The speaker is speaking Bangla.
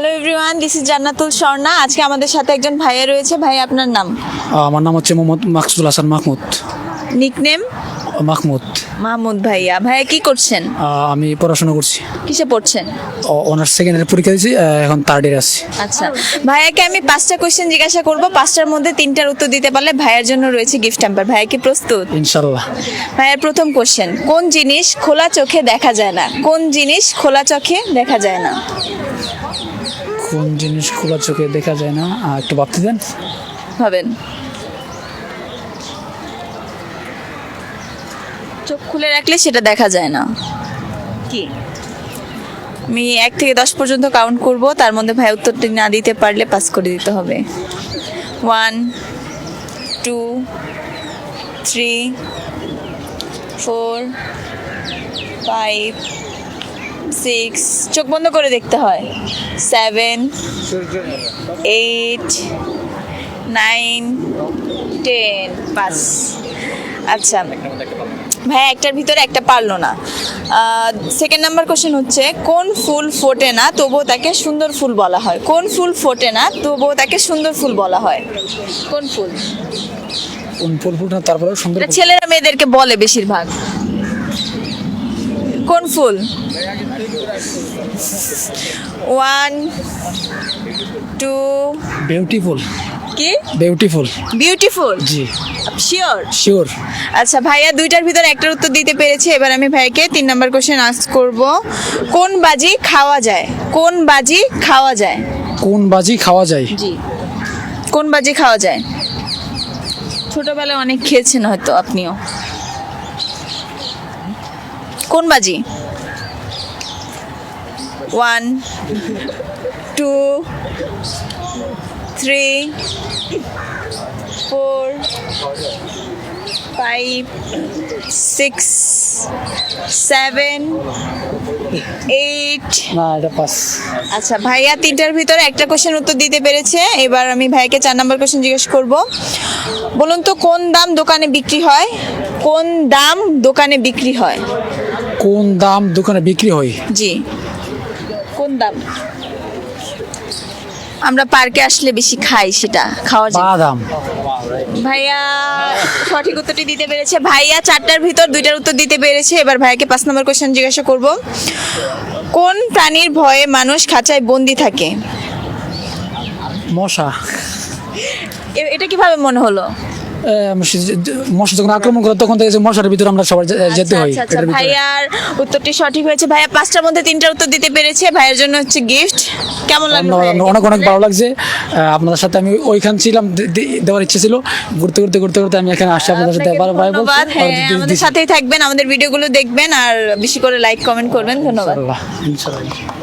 Hello everyone this is Jannatul Swarna আজকে আমাদের সাথে একজন ভাইয়া রয়েছে। ভাই আপনার নাম? আমার নাম হচ্ছে মোহাম্মদ মাকসুদুল হাসান মাহমুদ। নিকনেম মাহমুদ। মাহমুদ ভাইয়া। ভাইয়া কি করছেন? আমি পড়াশোনা করছি। কিসে পড়ছেন? অনার্স সেকেন্ড ইয়ার পরীক্ষা দিয়েছি এখন থার্ড ইয়ার আছি। আচ্ছা। ভাইয়াকে আমি পাঁচটা কোশ্চেন জিজ্ঞাসা করব। পাঁচটার মধ্যে তিনটার উত্তর দিতে পারলে ভাইয়ের জন্য রয়েছে গিফট হ্যাম্পার ভাইয়া কি প্রস্তুত? ইনশাল্লাহ ভাইয়ের প্রথম কোশ্চেন কোন জিনিস খোলা চোখে দেখা যায় না? কোন জিনিস খোলা চোখে দেখা যায় না? কোন জিনিস খোলা চোখে দেখা যায় না? আহ, একটু ভাবতে দেন। ভাবেন। চোখ খুলে রাখলে সেটা দেখা যায় না। কি? আমি এক থেকে দশ পর্যন্ত কাউন্ট করব তার মধ্যে ভাই উত্তরটি না দিতে পারলে পাস করে দিতে হবে। One two three four five six চোখ বন্ধ করে দেখতে হয়। Seven eight nine ten pass আচ্ছা ভাই একটার ভিতরে একটা পারল না। সেকেন্ড নাম্বার কোশ্চেন হচ্ছে কোন ফুল ফোটে না তবুও তাকে সুন্দর ফুল বলা হয়। কোন ফুল ফোটে না তবুও তাকে সুন্দর ফুল বলা হয়। কোন ফুল? কোন ফুল ফুল না তারপরে সুন্দর ছেলেরা মেয়েদেরকে বলে বেশিরভাগ। কোন ফুল? ওয়ান টু বিউটিফুল কি? বিউটিফুল বিউটিফুল জি। শিওর শিওর আচ্ছা ভাইয়া দুইটার ভিতর একটার উত্তর দিতে পেরেছে এবার আমি ভাইকে তিন নাম্বার কোশ্চেন আস্ক করব। কোন বাজি খাওয়া যায়? কোন বাজি খাওয়া যায়? কোন বাজি খাওয়া যায়? জি। কোন বাজি খাওয়া যায়? ছোটবেলায় অনেক খেয়েছেন হয়তো আপনিও। কোন বাজি? One two three four five six seven eight আচ্ছা ভাইয়া তিনটার ভিতরে একটা কোশ্চেন উত্তর দিতে পেরেছে। এবার আমি ভাইকে চার নম্বর কোশ্চেন জিজ্ঞেস করব। বলুন তো কোন দাম দোকানে বিক্রি হয়? কোন দাম দোকানে বিক্রি হয়? কোন দাম দোকানে বিক্রি হয়? জি। কোন দাম? আমরা পার্কে আসলে বেশি খাই সেটা খাওয়া যায়। বাদাম। ভাইয়া সঠিক উত্তরটি দিতে পেরেছে। ভাইয়া চারটার ভিতর দুইটার উত্তর দিতে পেরেছে। এবার ভাইয়াকে পাঁচ নম্বর কোশ্চেন জিজ্ঞাসা করব। কোন প্রাণীর ভয়ে মানুষ খাঁচায় বন্দি থাকে? মশা। এটা কীভাবে মনে হলো? মশা- যখন আক্রমণ করে তখন থেকে মশার ভিতরে আমরা সবাই যেতে হয় আচ্ছা আচ্ছা। ভাইয়ার উত্তরটি সঠিক হয়েছে। ভাইয়া পাঁচটার মধ্যে তিনটার উত্তর দিতে পেরেছে। ভাইয়ের জন্য হচ্ছে গিফট কেমন লাগল অনেক অনেক ভালো লাগছে। আপনাদের সাথে আমি ওইখান ছিলাম দেওয়ার ইচ্ছে ছিল। ঘুরতে ঘুরতে ঘুরতে ঘুরতে আমি এখানে আসছি আপনাদের সাথে। আপনাকে বারো ভাই হ্যাঁ আমাদের সাথেই থাকবেন আমাদের ভিডিওগুলো দেখবেন আর বেশি করে লাইক কমেন্ট করবেন। ধন্যবাদ। ইনশাআল্লাহ